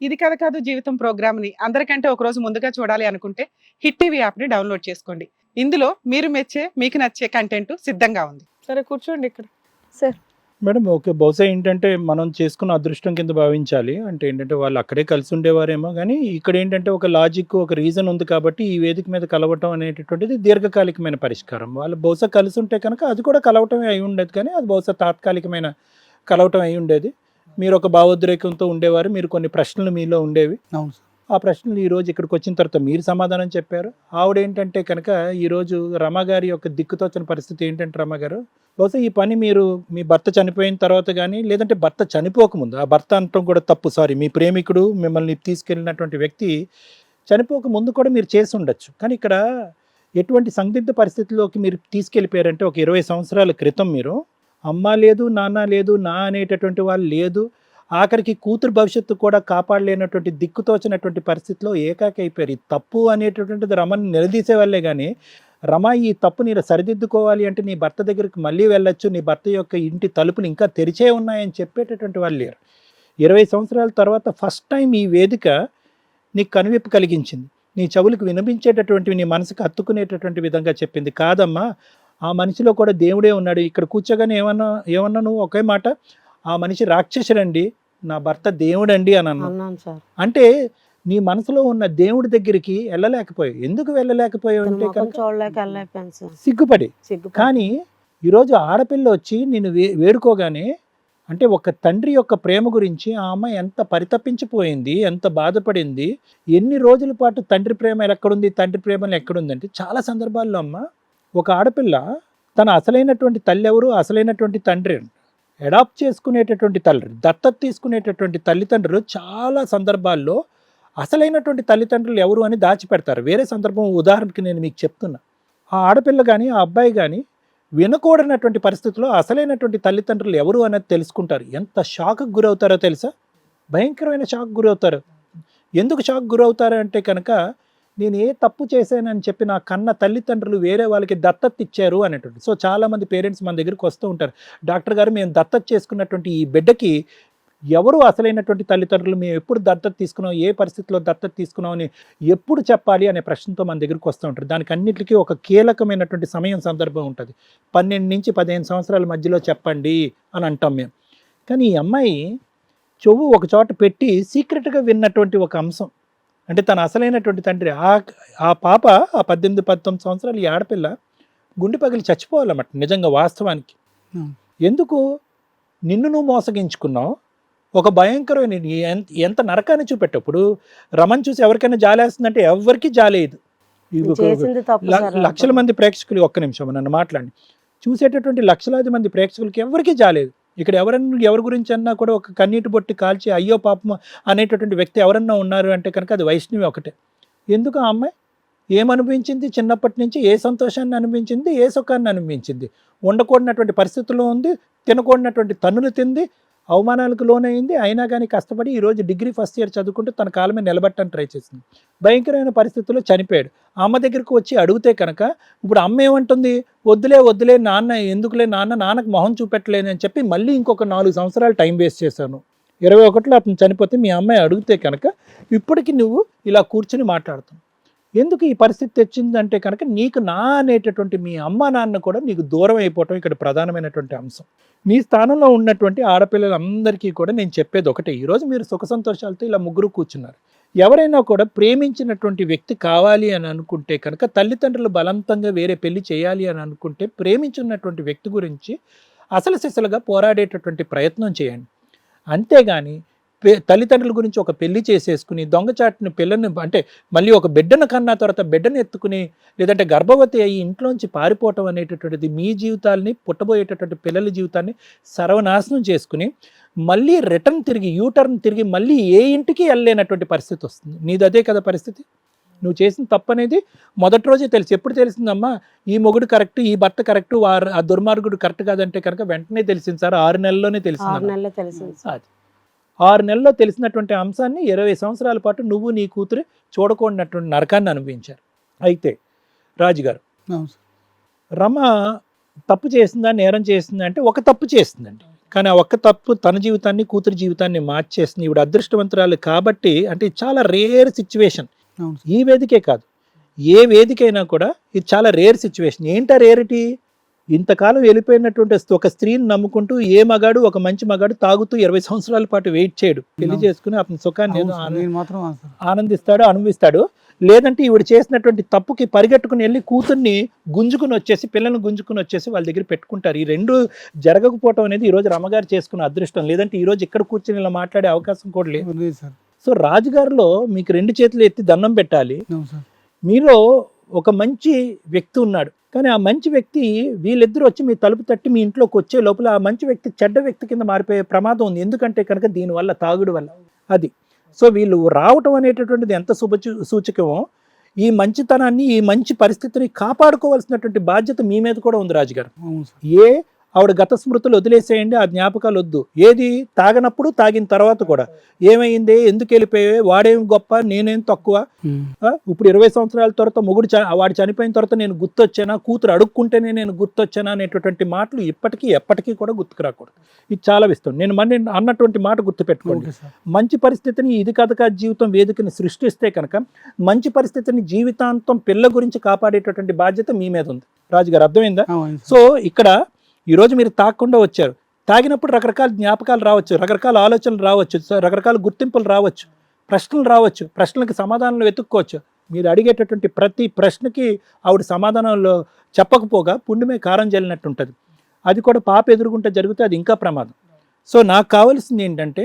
ఇది కథ కాదు జీవితం ప్రోగ్రామ్ని. అందరికంటే ఒక రోజు ముందుగా చూడాలి అనుకుంటే హిట్ టీవీ యాప్ని డౌన్లోడ్ చేసుకోండి. ఇందులో మీరు మెచ్చే మీకు నచ్చే కంటెంట్ సిద్ధంగా ఉంది. సరే కూర్చోండి ఇక్కడ. Madam okay. బహుశా ఏంటంటే మనం చేసుకున్న అదృష్టం కింద భావించాలి. అంటే ఏంటంటే వాళ్ళు అక్కడే కలిసి ఉండేవారేమో కానీ ఇక్కడ ఏంటంటే ఒక లాజిక్ ఒక రీజన్ ఉంది కాబట్టి ఈ వేదిక మీద కలవటం అనేటటువంటిది దీర్ఘకాలికమైన పరిష్కారం. వాళ్ళు బహుశా కలిసి ఉంటే కనుక అది కూడా కలవటమే అయి ఉండేది కానీ అది బహుశా తాత్కాలికమైన కలవటం అయి ఉండేది. మీరు ఒక భావోద్రేకంతో ఉండేవారు మీరు కొన్ని ప్రశ్నలు మీలో ఉండేవి. అవును ఆ ప్రశ్నలు ఈ రోజు ఇక్కడికి వచ్చిన తర్వాత మీరు సమాధానం చెప్పారు. ఆవిడ ఏంటంటే కనుక ఈరోజు రమ గారి యొక్క దిక్కుతోచని పరిస్థితి ఏంటంటే రమ గారు బహుశా ఈ పని మీరు మీ భర్త చనిపోయిన తర్వాత కానీ లేదంటే భర్త చనిపోకముందు ఆ భర్త అనటం కూడా తప్పు సారీ మీ ప్రేమికుడు మిమ్మల్ని తీసుకెళ్ళినటువంటి వ్యక్తి చనిపోక ముందు కూడా మీరు చేసి ఉండొచ్చు. కానీ ఇక్కడ ఎటువంటి సందిగ్ధ పరిస్థితిలోకి మీరు తీసుకెళ్ళిపోయారంటే ఒక ఇరవై సంవత్సరాల క్రితం మీరు అమ్మ లేదు నాన్న లేదు నా అనేటటువంటి వాళ్ళు లేదు. ఆఖరికి కూతురు భవిష్యత్తు కూడా కాపాడలేనటువంటి దిక్కుతోచినటువంటి పరిస్థితిలో ఏకాకి అయిపోయారు. ఈ తప్పు అనేటటువంటిది రమని నిలదీసే వాళ్ళే కానీ రమ ఈ తప్పు నేను సరిదిద్దుకోవాలి అంటే నీ భర్త దగ్గరికి మళ్ళీ వెళ్ళొచ్చు నీ భర్త యొక్క ఇంటి తలుపులు ఇంకా తెరిచే ఉన్నాయని చెప్పేటటువంటి వాళ్ళు లేరు. ఇరవై సంవత్సరాల తర్వాత ఫస్ట్ టైం ఈ వేదిక నీకు కనువిప్పు కలిగించింది. నీ చెవులకు వినిపించేటటువంటి నీ మనసుకు హత్తుకునేటటువంటి విధంగా చెప్పింది. కాదమ్మా ఆ మనిషిలో కూడా దేవుడే ఉన్నాడు. ఇక్కడ కూర్చోగానే ఏమన్నా ఏమన్నా నువ్వు ఒకే మాట ఆ మనిషి రాక్షసుడండి నా భర్త దేవుడండి అని అన్నా అన్నాను సార్. అంటే నీ మనసులో ఉన్న దేవుడి దగ్గరికి వెళ్ళలేకపోయావు. ఎందుకు వెళ్ళలేకపోయావు అంటే సిగ్గుపడి. సిగ్గు కానీ ఈరోజు ఆడపిల్ల వచ్చి నేను వే వేడుకోగానే అంటే ఒక తండ్రి యొక్క ప్రేమ గురించి ఆ అమ్మాయి ఎంత పరితపించిపోయింది ఎంత బాధపడింది ఎన్ని రోజుల పాటు తండ్రి ప్రేమ ఎక్కడుంది తండ్రి ప్రేమ ఎక్కడుంది అంటే చాలా సందర్భాల్లో అమ్మ ఒక ఆడపిల్ల తన అసలైనటువంటి తల్లి ఎవరు అసలైనటువంటి తండ్రి అడాప్ట్ చేసుకునేటటువంటి తల్లి దత్తత తీసుకునేటటువంటి తల్లిదండ్రులు చాలా సందర్భాల్లో అసలైనటువంటి తల్లిదండ్రులు ఎవరు అని దాచిపెడతారు. వేరే సందర్భం ఉదాహరణకి నేను మీకు చెప్తున్నా. ఆ ఆడపిల్ల కానీ ఆ అబ్బాయి కానీ వినకూడనటువంటి పరిస్థితుల్లో అసలైనటువంటి తల్లిదండ్రులు ఎవరు అనేది తెలుసుకుంటారు. ఎంత షాక్కి గురవుతారో తెలుసా? భయంకరమైన షాక్ గురవుతారు. ఎందుకు షాక్ గురవుతారు అంటే కనుక నేను ఏ తప్పు చేశానని చెప్పి నా కన్న తల్లిదండ్రులు వేరే వాళ్ళకి దత్తత ఇచ్చారు అనేటువంటి. సో చాలామంది పేరెంట్స్ మన దగ్గరికి వస్తూ ఉంటారు. డాక్టర్ గారు మేము దత్తత చేసుకున్నటువంటి ఈ బిడ్డకి ఎవరు అసలైనటువంటి తల్లిదండ్రులు? మేము ఎప్పుడు దత్తత తీసుకున్నాం? ఏ పరిస్థితిలో దత్తత తీసుకున్నాం? అని ఎప్పుడు చెప్పాలి అనే ప్రశ్నతో మన దగ్గరికి వస్తూ ఉంటారు. దానికి అన్నిటికీ ఒక కీలకమైనటువంటి సమయం సందర్భం ఉంటుంది. పన్నెండు నుంచి పదిహేను సంవత్సరాల మధ్యలో చెప్పండి అని అంటాం మేము. కానీ ఈ అమ్మాయి చెవు ఒక చోట పెట్టి సీక్రెట్గా విన్నటువంటి ఒక అంశం. అంటే తన అసలైనటువంటి తండ్రి ఆ ఆ పాప ఆ పద్దెనిమిది పంతొమ్మిది సంవత్సరాలు ఈ ఆడపిల్ల గుండె పగిలి చచ్చిపోవాలన్నమాట నిజంగా వాస్తవానికి. ఎందుకు? నిన్ను నువ్వు మోసగించుకున్నావు. ఒక భయంకరమైన ఎంత నరకాన్ని చూపెట్టప్పుడు రమన్ చూసి ఎవరికైనా జాలేస్తుందంటే ఎవరికి జాలేదు. లక్షల మంది ప్రేక్షకులు ఒక్క నిమిషం నన్ను మాట్లాడి చూసేటటువంటి లక్షలాది మంది ప్రేక్షకులకి ఎవరికీ జాలేదు. ఇక్కడ ఎవరన్నా ఎవరి గురించి అన్నా కూడా ఒక కన్నీటి బొట్టి కాల్చి అయ్యో పాపం అనేటటువంటి వ్యక్తి ఎవరన్నా ఉన్నారు అంటే కనుక అది వైష్ణవి ఒకటే. ఎందుకు ఆ అమ్మాయి? ఏమనిపించింది చిన్నప్పటి నుంచి ఏ సంతోషాన్ని అనిపించింది ఏ సుఖాన్ని అనిపించింది ఉండకూడనటువంటి పరిస్థితుల్లో ఉంది తినకూడనటువంటి తన్నులు తింది అవమానాలకు లోనైంది అయినా కానీ కష్టపడి ఈరోజు డిగ్రీ ఫస్ట్ ఇయర్ చదువుకుంటూ తన కాలం మీద ట్రై చేసింది. భయంకరమైన పరిస్థితుల్లో చనిపోయాడు. అమ్మ దగ్గరికి వచ్చి అడిగితే కనుక ఇప్పుడు అమ్మ ఏమంటుంది? వద్దులే వద్దులే నాన్న ఎందుకులే నాన్న? నాన్నకు మొహం చూపెట్టలేని అని చెప్పి మళ్ళీ ఇంకొక నాలుగు సంవత్సరాలు టైం వేస్ట్ చేశాను. ఇరవై ఒకటిలో అతను చనిపోతే మీ అమ్మాయి అడిగితే కనుక ఇప్పటికి నువ్వు ఇలా కూర్చుని మాట్లాడుతున్నావు. ఎందుకు ఈ పరిస్థితి తెచ్చిందంటే కనుక నీకు నా అనేటటువంటి మీ అమ్మ నాన్న కూడా నీకు దూరం అయిపోవటం ఇక్కడ ప్రధానమైనటువంటి అంశం. మీ స్థానంలో ఉన్నటువంటి ఆడపిల్లలందరికీ కూడా నేను చెప్పేది ఒకటే. ఈరోజు మీరు సుఖ సంతోషాలతో ఇలా ముగ్గురు కూర్చున్నారు. ఎవరైనా కూడా ప్రేమించినటువంటి వ్యక్తి కావాలి అని అనుకుంటే కనుక తల్లిదండ్రులు బలవంతంగా వేరే పెళ్ళి చేయాలి అని అనుకుంటే ప్రేమించున్నటువంటి వ్యక్తి గురించి అసలు సిసలుగా పోరాడేటటువంటి ప్రయత్నం చేయండి. అంతేగాని తల్లిదండ్రుల గురించి ఒక పెళ్ళి చేసేసుకుని దొంగచాటుని పిల్లని అంటే మళ్ళీ ఒక బిడ్డను కన్నా తర్వాత బిడ్డను ఎత్తుకుని లేదంటే గర్భవతి అయ్యి ఇంట్లోంచి పారిపోవటం అనేటటువంటిది మీ జీవితాల్ని పుట్టబోయేటటువంటి పిల్లల జీవితాన్ని సర్వనాశనం చేసుకుని మళ్ళీ రిటర్న్ తిరిగి యూటర్న్ తిరిగి మళ్ళీ ఏ ఇంటికి వెళ్ళలేనటువంటి పరిస్థితి వస్తుంది. నీది అదే కదా పరిస్థితి. నువ్వు చేసిన తప్పు అనేది మొదటి రోజే తెలిసి. ఎప్పుడు తెలిసిందమ్మా? ఈ మొగుడు కరెక్ట్ ఈ భర్త కరెక్ట్ వారు ఆ దుర్మార్గుడు కరెక్ట్ కాదంటే కనుక వెంటనే తెలిసింది సార్. ఆరు నెలల్లోనే తెలిసింది అది. ఆరు నెలల్లో తెలిసినటువంటి అంశాన్ని ఇరవై సంవత్సరాల పాటు నువ్వు నీ కూతురు చూడకూడనటువంటి నరకాన్ని అనుభవించారు. అయితే రాజుగారు రమ తప్పు చేసిందా నేరం చేసిందా అంటే ఒక తప్పు చేసిందండి. కానీ ఆ ఒక్క తప్పు తన జీవితాన్ని కూతురు జీవితాన్ని మార్చేసింది. ఈవిడ అదృష్టవంతురాలు కాబట్టి అంటే చాలా రేర్ సిచ్యువేషన్. ఈ వేదికే కాదు ఏ వేదికైనా కూడా ఇది చాలా రేర్ సిచ్యువేషన్. ఏంటా రేరిటీ? ఇంతకాలం వెళ్ళిపోయినటువంటి ఒక స్త్రీని నమ్ముకుంటూ ఏ మగాడు ఒక మంచి మగాడు తాగుతూ ఇరవై సంవత్సరాల పాటు వెయిట్ చేయడు. పెళ్ళి. చేసుకుని అతని సుఖాన్ని. ఆనందిస్తాడు అనుభవిస్తాడు. లేదంటే ఈవిడ చేసినటువంటి తప్పుకి పరిగెట్టుకుని వెళ్ళి కూతుర్ని గుంజుకుని వచ్చేసి పిల్లల్ని గుంజుకుని వచ్చేసి వాళ్ళ దగ్గర పెట్టుకుంటారు. ఈ రెండు జరగకపోవటం అనేది ఈ రోజు రమ్మగారు చేసుకున్న అదృష్టం. లేదంటే ఈ రోజు ఇక్కడ కూర్చొని ఇలా మాట్లాడే అవకాశం కూడా లేదు. సో రాజుగారిలో మీకు రెండు చేతులు ఎత్తి దండం పెట్టాలి. మీలో ఒక మంచి వ్యక్తి ఉన్నాడు. కానీ ఆ మంచి వ్యక్తి వీళ్ళిద్దరూ వచ్చి మీ తలుపు తట్టి మీ ఇంట్లోకి వచ్చే లోపల ఆ మంచి వ్యక్తి చెడ్డ వ్యక్తి కింద మారిపోయే ప్రమాదం ఉంది. ఎందుకంటే కనుక దీనివల్ల తాగుడు వల్ల. అది. సో వీళ్ళు రావటం అనేటటువంటిది ఎంత శుభ సూచకమో ఈ మంచితనాన్ని ఈ మంచి పరిస్థితిని కాపాడుకోవాల్సినటువంటి బాధ్యత మీ మీద కూడా ఉంది రాజుగారు. ఏ ఆవిడ గత స్మృతులు వదిలేసేయండి ఆ జ్ఞాపకాలు వద్దు. ఏది తాగినప్పుడు తాగిన తర్వాత కూడా. ఏమైంది? ఎందుకు వెళ్ళిపోయావే? వాడేం గొప్ప? నేనేం తక్కువ? ఇప్పుడు ఇరవై సంవత్సరాల తర్వాత మొగుడు చ- వాడు చనిపోయిన తర్వాత నేను గుర్తొచ్చానా? కూతురు అడుక్కుంటేనే నేను గుర్తొచ్చానా? అనేటటువంటి మాటలు ఇప్పటికీ ఎప్పటికీ కూడా గుర్తుకు రాకూడదు. ఇది చాలా ఇష్టం నేను మన అన్నటువంటి మాట గుర్తుపెట్టుకోండి. మంచి పరిస్థితిని ఇది కథ కాదు జీవితం వేదికని సృష్టిస్తే కనుక మంచి పరిస్థితిని జీవితాంతం పిల్ల గురించి కాపాడేటటువంటి బాధ్యత మీ మీద ఉంది. రాజుగారు అర్థమైందా. సో ఇక్కడ ఈరోజు మీరు తాగకుండా వచ్చారు. తాగినప్పుడు రకరకాల జ్ఞాపకాలు రావచ్చు రకరకాల ఆలోచనలు రావచ్చు రకరకాల గుర్తింపులు రావచ్చు ప్రశ్నలు రావచ్చు ప్రశ్నలకు సమాధానాలు వెతుక్కోవచ్చు. మీరు అడిగేటటువంటి ప్రతి ప్రశ్నకి ఆవిడ సమాధానంలో చెప్పకపోగా పుండుమే కారం జల్లినట్టు ఉంటుంది అది కూడా పాప ఎదురుగుంటే జరిగితే అది ఇంకా ప్రమాదం. సో నాకు కావాల్సింది ఏంటంటే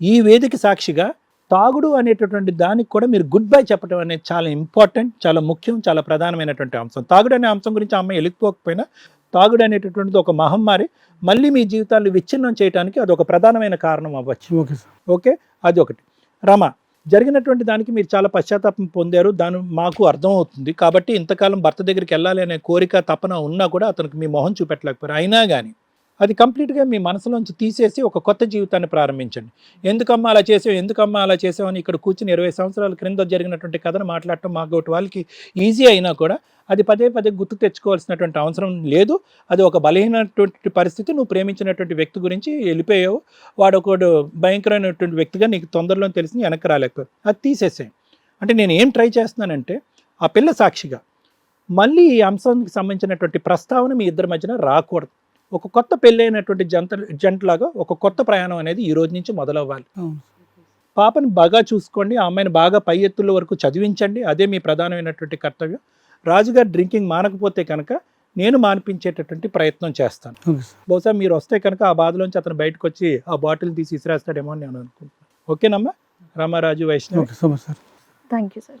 ఈ వేదిక సాక్షిగా తాగుడు అనేటటువంటి దానికి కూడా మీరు గుడ్ బై చెప్పడం అనేది చాలా ఇంపార్టెంట్ చాలా ముఖ్యం చాలా ప్రధానమైనటువంటి అంశం. తాగుడు అనే అంశం గురించి ఆ అమ్మాయి వెళ్ళిపోకపోయినా తాగుడు అనేటటువంటిది ఒక మహమ్మారి. మళ్ళీ మీ జీవితాన్ని విచ్ఛిన్నం చేయడానికి అది ఒక ప్రధానమైన కారణం అవ్వచ్చు. Okay sir. ఓకే? అది ఒకటి రమ జరిగినటువంటి దానికి మీరు చాలా పశ్చాత్తాపం పొందారు. దాని మాకు అర్థం అవుతుంది కాబట్టి ఇంతకాలం భర్త దగ్గరికి వెళ్ళాలి అనే కోరిక తపన ఉన్నా కూడా అతనికి మీ మొహం చూపెట్టలేకపోయారు. అయినా కానీ అది కంప్లీట్గా మీ మనసులోంచి తీసేసి ఒక కొత్త జీవితాన్ని ప్రారంభించండి. ఎందుకమ్మా అలా చేసావు? ఎందుకమ్మా అలా చేసావు? అని ఇక్కడ కూర్చుని ఇరవై సంవత్సరాల క్రింద జరిగినటువంటి కథను మాట్లాడటం మాకు ఒకటి వాళ్ళకి ఈజీ అయినా కూడా అది పదే పదే గుర్తు తెచ్చుకోవాల్సినటువంటి అవసరం లేదు. అది ఒక బలహీనటువంటి పరిస్థితి. నువ్వు ప్రేమించినటువంటి వ్యక్తి గురించి వెళ్ళిపోయావు. వాడు ఒకడు భయంకరమైనటువంటి వ్యక్తిగా నీకు తొందరలో తెలిసి వెనక్కి రాలేకపోయావు. అది తీసేసాయి. అంటే నేను ఏం ట్రై చేస్తున్నానంటే ఆ పిల్ల సాక్షిగా మళ్ళీ ఈ అంశానికి సంబంధించినటువంటి ప్రస్తావన మీ ఇద్దరి మధ్యన రాకూడదు. ఒక కొత్త పెళ్ళైనటువంటి జంట జంటలాగా ఒక కొత్త ప్రయాణం అనేది ఈ రోజు నుంచి మొదలవ్వాలి. పాపని బాగా చూసుకోండి ఆ అమ్మాయిని బాగా పై ఎత్తుల వరకు చదివించండి అదే మీ ప్రధానమైనటువంటి కర్తవ్యం. రాజుగారు డ్రింకింగ్ మానకపోతే కనుక నేను మానిపించేటటువంటి ప్రయత్నం చేస్తాను. బహుశా మీరు వస్తే కనుక ఆ బాధలోంచి అతను బయటకు వచ్చి ఆ బాటిల్ తీసి ఇసిరేస్తాడేమో అని నేను అనుకుంటున్నాను. ఓకేనమ్మా? Ramaraju Vaishnav. Okay super sir. Thank you sir